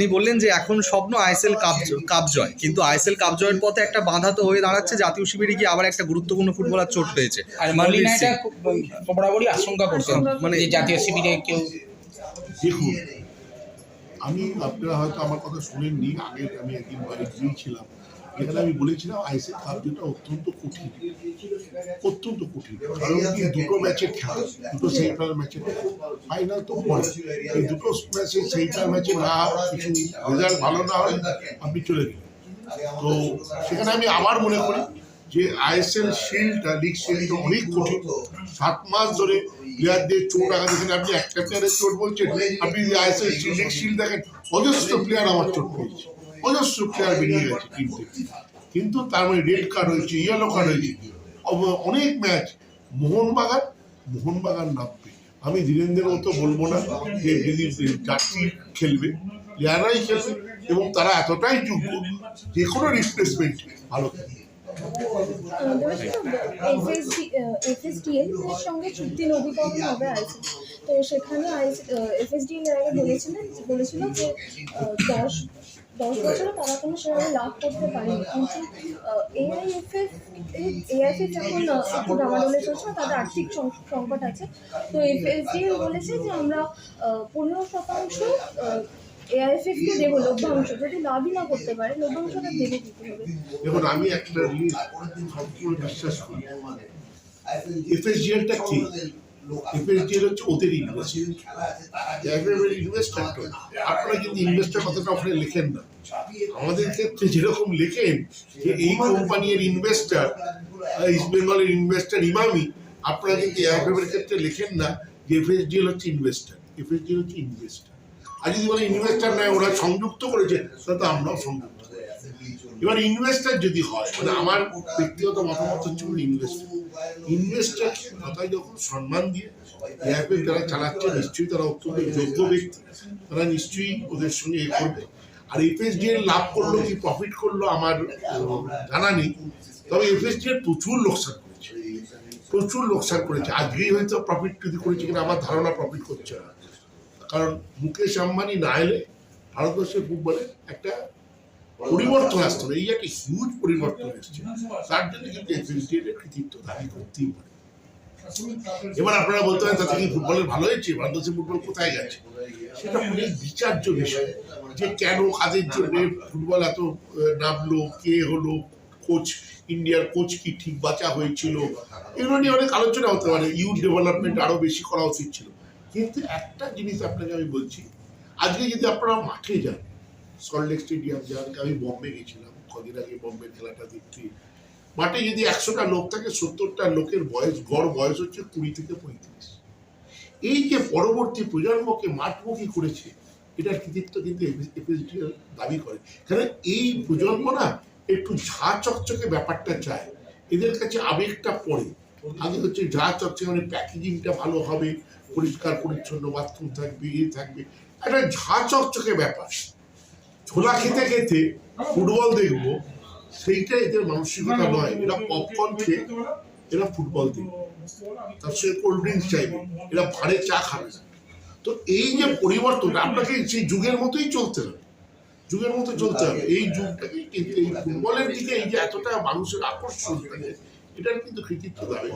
আপনি বললেন যে এখন স্বপ্ন আইএসএল কাপ কাপ জয়। কিন্তু আইএসএল কাপ জয়ের পথে একটা বাধা তো হয়ে দাঁড়াচ্ছে জাতীয় শিবিরে গিয়ে আবার একটা গুরুত্বপূর্ণ ফুটবলার চোট পেয়েছে। আর মনবীর মলিনা সিং। এটা খুব বরাবরই আশঙ্কা করছেন মানে- মানে জাতীয় শিবিরে কেউ দেখুন আমি আপনারা হয়তো আমার কথা শুনেননি আগে আমি একদিন বাড়ি গিয়েছিলাম। এখানে আমি বলেছিলাম আইসিএল কাপ যেটা অত্যন্ত কঠিন অত্যন্ত কঠিন। কারণ কি, দুটো ম্যাচের খেলা, দুটো সেমিফাইনাল ম্যাচের ফাইনাল তো পরে এই দুটো ম্যাচে সেমিফাইনাল ম্যাচে না কিছু রেজাল্ট ভালো না হয় আপনি চলে গেলেন তো সেখানে আমি আবার মনে করি যে আইএসএল শিল্ডটা লিগ শিল্ডটা অনেক কঠিন। সাত মাস ধরে প্লেয়ারদের চোট আগা যেখানে আপনি একটা প্লেয়ারের চোট বলছেন, আপনি আইএসএল লিগ শিল্ড দেখেন, অজস্র প্লেয়ার আমার চোট পেয়েছে। অজস্র প্লেয়ার বেরিয়ে গেছে টিম কিন্তু তার মানে রেড কার্ড হয়েছে ইয়েলো কার্ড হয়েছে। অনেক ম্যাচ মোহনবাগান মোহনবাগান নামবে। আমি ধীরেন্দ্রের মতো বলব না যে যদি চারটি খেলবে প্লেয়াররাই খেলবে এবং তারা এতটাই যোগ্য যে কোনো রিপ্লেসমেন্ট ভালো খেলবে। সঙ্গে চুক্তি নবীকরণ হবে আইসি তো সেখানে এফএসডিএল এর আগে বলেছিলেন বলেছিল যে দশ দশ বছরে তারা কোনো সেভাবে লাভ করতে পারেনি। কিন্তু এআইএফএফ এআইএফএফ যখন একটু ডামাডোলে চলছে তাদের আর্থিক সংকট আছে। তো এফএসডিএল বলেছে যে আমরা পনেরো শতাংশ এআইএফএফ কে দেবো লভ্যাংশ যদি লাভই না করতে পারে লভ্যাংশটা দেবে দিতে হবে দেখুন আমি একটা জিনিস সম্পূর্ণ বিশ্বাস করি। এফএসজিএলটা কি? এফএসজিএল হচ্ছে ওদের ইনভেস্ট ইনভেস্টার আপনারা কিন্তু ইনভেস্টার কথাটা ওখানে লেখেন না। আমাদের ক্ষেত্রে যেরকম লেখেন যে এই কোম্পানির ইনভেস্টার ইস্ট বেঙ্গলের ইনভেস্টার ইমামি, আপনারা কিন্তু এফএফ ক্ষেত্রে লেখেন না যে এফএসডিএল হচ্ছে ইনভেস্টার এফএসডিএল হচ্ছে ইনভেস্টার আর যদি বলে ইনভেস্টার নয় ওরা সংযুক্ত করেছে, তাহলে তো আমরাও সংযুক্ত। এবার ইনভেস্টার যদি হয় মানে আমার ব্যক্তিগত মতামত হচ্ছে ইনভেস্টার ইনভেস্টার কথায় যখন সম্মান দিয়ে এয়ারপেল যারা চালাচ্ছে, নিশ্চয়ই তারা অত্যন্ত যোগ্য ব্যক্তি। তারা নিশ্চয়ই ওদের সঙ্গে এ করবে। আর এফএসডিএল লাভ করল কি প্রফিট করল আমার জানা নেই। তবে এফএসডিএল প্রচুর লোকসান করেছে। প্রচুর লোকসান করেছে। আজকেই হয়তো প্রফিট যদি করেছে কিনা আমার ধারণা প্রফিট করছে না। কারণ মুকেশ আম্বানি না এলে ভারতবর্ষের ফুটবলে একটা পরিবর্তন আসতে হবে এই একটা হিউজ পরিবর্তন এসছে। তার জন্য কিন্তু এফএসডিএল কৃতিত্ব দাবি করতেই পারে। এবার আপনারা বলতে পারেন, তাতে কি ফুটবলের ভালো হয়েছে? ভারতবর্ষের ফুটবল কোথায় গেছে সেটা অনেক বিচার্য বিষয়। যে কেন কাদের জন্য ফুটবল এত নামলো? কে হলো কোচ ইন্ডিয়ার কোচ কি ঠিক বাঁচা হয়েছিল? এগুলো নিয়ে অনেক আলোচনা হতে পারে। ইউথ ডেভেলপমেন্ট আরও বেশি করা উচিত ছিল। কিন্তু একটা জিনিস আপনাকে আমি বলছি। আজকে যদি আপনারা মাঠে যান সল্টলেক স্টেডিয়াম যান আমি বম্বে গেছিলাম, কদিন আগে বম্বে খেলাটা দেখতে। মাঠে যদি একশোটা লোক থাকে, সত্তরটা লোকের বয়স, গড় বয়স হচ্ছে কুড়ি থেকে পঁয়ত্রিশ। এই যে পরবর্তী প্রজন্মকে মাঠমুখী করেছে, এটার কৃতিত্ব কিন্তু দাবি করে। কারণ এই প্রজন্ম না একটু ঝা চকচকে ব্যাপারটা চায়। এদের কাছে আবেগটা পড়ে। আগে হচ্ছে ঝা চকচকে মানে প্যাকেজিংটা ভালো হবে, পরিষ্কার, পরিচ্ছন্ন, বাথরুম থাকবে ইয়ে থাকবে। একটা ঝা চকচকে ব্যাপার। ছোলা খেতে খেতে ফুটবল দেখব সেইটা এদের মানসিকতা নয়। এরা পপকর্ন খেয়ে এরা ফুটবল দেখবে। তার সঙ্গে কোল্ড ড্রিঙ্কস চাইবে। এরা ভারে চা খাবে। তো এই যে পরিবর্তন আপনাকে সেই যুগের মতোই চলতে হবে। যুগের মতো চলতে হবে। এই যুগটাকে কিন্তু এই ফুটবলের দিকে এই যে এতটা মানুষের আকর্ষণ থাকে, এটার কিন্তু কৃতিত্ব দাবি